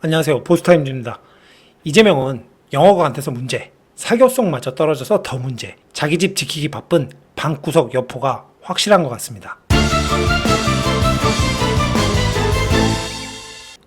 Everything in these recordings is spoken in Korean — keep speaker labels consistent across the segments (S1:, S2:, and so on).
S1: 안녕하세요. 보스타임즈입니다. 이재명은 영어가 안 돼서 문제, 사교성마저 떨어져서 더 문제, 자기 집 지키기 바쁜 방구석 여포가 확실한 것 같습니다.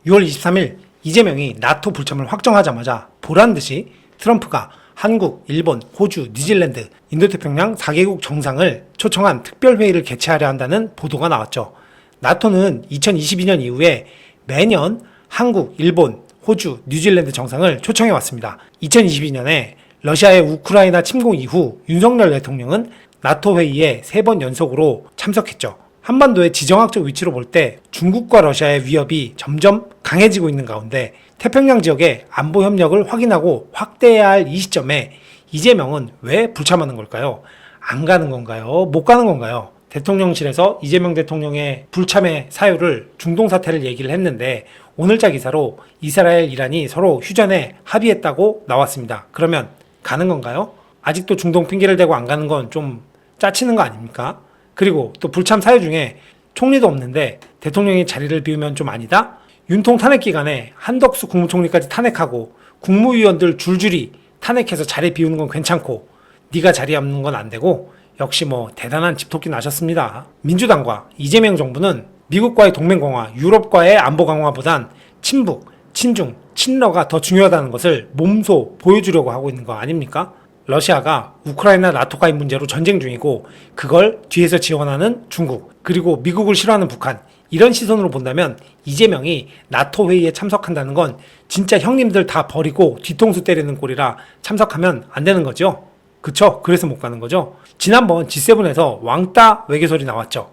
S1: 6월 23일 이재명이 나토 불참을 확정하자마자 보란 듯이 트럼프가 한국, 일본, 호주, 뉴질랜드, 인도태평양 4개국 정상을 초청한 특별회의를 개최하려 한다는 보도가 나왔죠. 나토는 2022년 이후에 매년 한국, 일본, 호주, 뉴질랜드 정상을 초청해 왔습니다. 2022년에 러시아의 우크라이나 침공 이후 윤석열 대통령은 나토 회의에 세 번 연속으로 참석했죠. 한반도의 지정학적 위치로 볼 때 중국과 러시아의 위협이 점점 강해지고 있는 가운데 태평양 지역의 안보 협력을 확인하고 확대해야 할 이 시점에 이재명은 왜 불참하는 걸까요? 안 가는 건가요? 못 가는 건가요? 대통령실에서 이재명 대통령의 불참의 사유를 중동 사태를 얘기를 했는데 오늘자 기사로 이스라엘, 이란이 서로 휴전에 합의했다고 나왔습니다. 그러면 가는 건가요? 아직도 중동 핑계를 대고 안 가는 건 좀 짜치는 거 아닙니까? 그리고 또 불참 사유 중에 총리도 없는데 대통령이 자리를 비우면 좀 아니다? 윤통 탄핵 기간에 한덕수 국무총리까지 탄핵하고 국무위원들 줄줄이 탄핵해서 자리 비우는 건 괜찮고 네가 자리 없는 건 안 되고 역시 뭐 대단한 집토끼 나셨습니다. 민주당과 이재명 정부는 미국과의 동맹 강화, 유럽과의 안보 강화보단 친북, 친중, 친러가 더 중요하다는 것을 몸소 보여주려고 하고 있는 거 아닙니까? 러시아가 우크라이나 나토 가입 문제로 전쟁 중이고 그걸 뒤에서 지원하는 중국 그리고 미국을 싫어하는 북한 이런 시선으로 본다면 이재명이 나토 회의에 참석한다는 건 진짜 형님들 다 버리고 뒤통수 때리는 꼴이라 참석하면 안 되는 거죠. 그쵸? 그래서 못 가는 거죠. 지난번 G7에서 왕따 외교설이 나왔죠.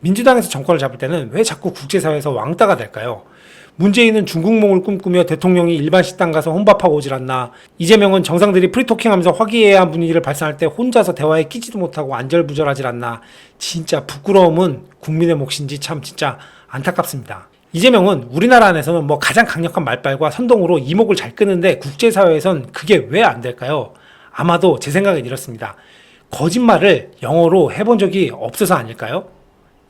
S1: 민주당에서 정권을 잡을 때는 왜 자꾸 국제사회에서 왕따가 될까요? 문재인은 중국몽을 꿈꾸며 대통령이 일반 식당 가서 혼밥하고 오질 않나. 이재명은 정상들이 프리토킹하면서 화기애애한 분위기를 발산할 때 혼자서 대화에 끼지도 못하고 안절부절하질 않나. 진짜 부끄러움은 국민의 몫인지 참 진짜 안타깝습니다. 이재명은 우리나라 안에서는 뭐 가장 강력한 말빨과 선동으로 이목을 잘 끄는데 국제사회에선 그게 왜 안 될까요? 아마도 제 생각은 이렇습니다. 거짓말을 영어로 해본 적이 없어서 아닐까요?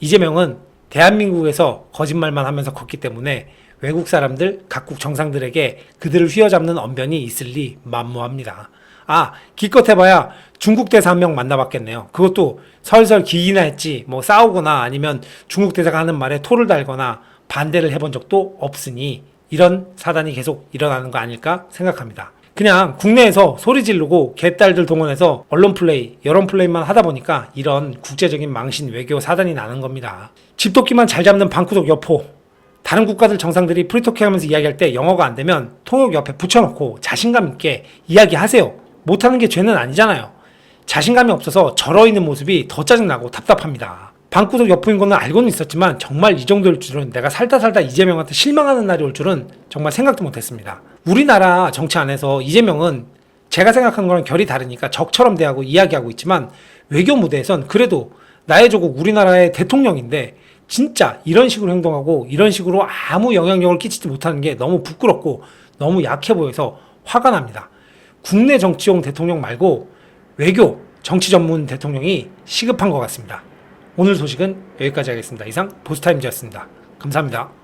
S1: 이재명은 대한민국에서 거짓말만 하면서 컸기 때문에 외국 사람들, 각국 정상들에게 그들을 휘어잡는 언변이 있을 리 만무합니다. 아, 기껏 해봐야 중국 대사 한 명 만나봤겠네요. 그것도 설설 기기나 했지, 뭐 싸우거나 아니면 중국 대사가 하는 말에 토를 달거나 반대를 해본 적도 없으니 이런 사단이 계속 일어나는 거 아닐까 생각합니다. 그냥 국내에서 소리 지르고 개딸들 동원해서 언론 플레이, 여론 플레이만 하다 보니까 이런 국제적인 망신 외교 사단이 나는 겁니다. 집도끼만 잘 잡는 방구석 여포. 다른 국가들 정상들이 프리토킹 하면서 이야기할 때 영어가 안 되면 통역 옆에 붙여놓고 자신감 있게 이야기하세요. 못하는 게 죄는 아니잖아요. 자신감이 없어서 절어 있는 모습이 더 짜증나고 답답합니다. 방구석 여포인 거는 알고는 있었지만 정말 이 정도일 줄은 내가 살다 살다 이재명한테 실망하는 날이 올 줄은 정말 생각도 못했습니다. 우리나라 정치 안에서 이재명은 제가 생각하는 거랑 결이 다르니까 적처럼 대하고 이야기하고 있지만 외교 무대에선 그래도 나의 조국 우리나라의 대통령인데 진짜 이런 식으로 행동하고 이런 식으로 아무 영향력을 끼치지 못하는 게 너무 부끄럽고 너무 약해 보여서 화가 납니다. 국내 정치용 대통령 말고 외교 정치 전문 대통령이 시급한 것 같습니다. 오늘 소식은 여기까지 하겠습니다. 이상 보스타임즈였습니다. 감사합니다.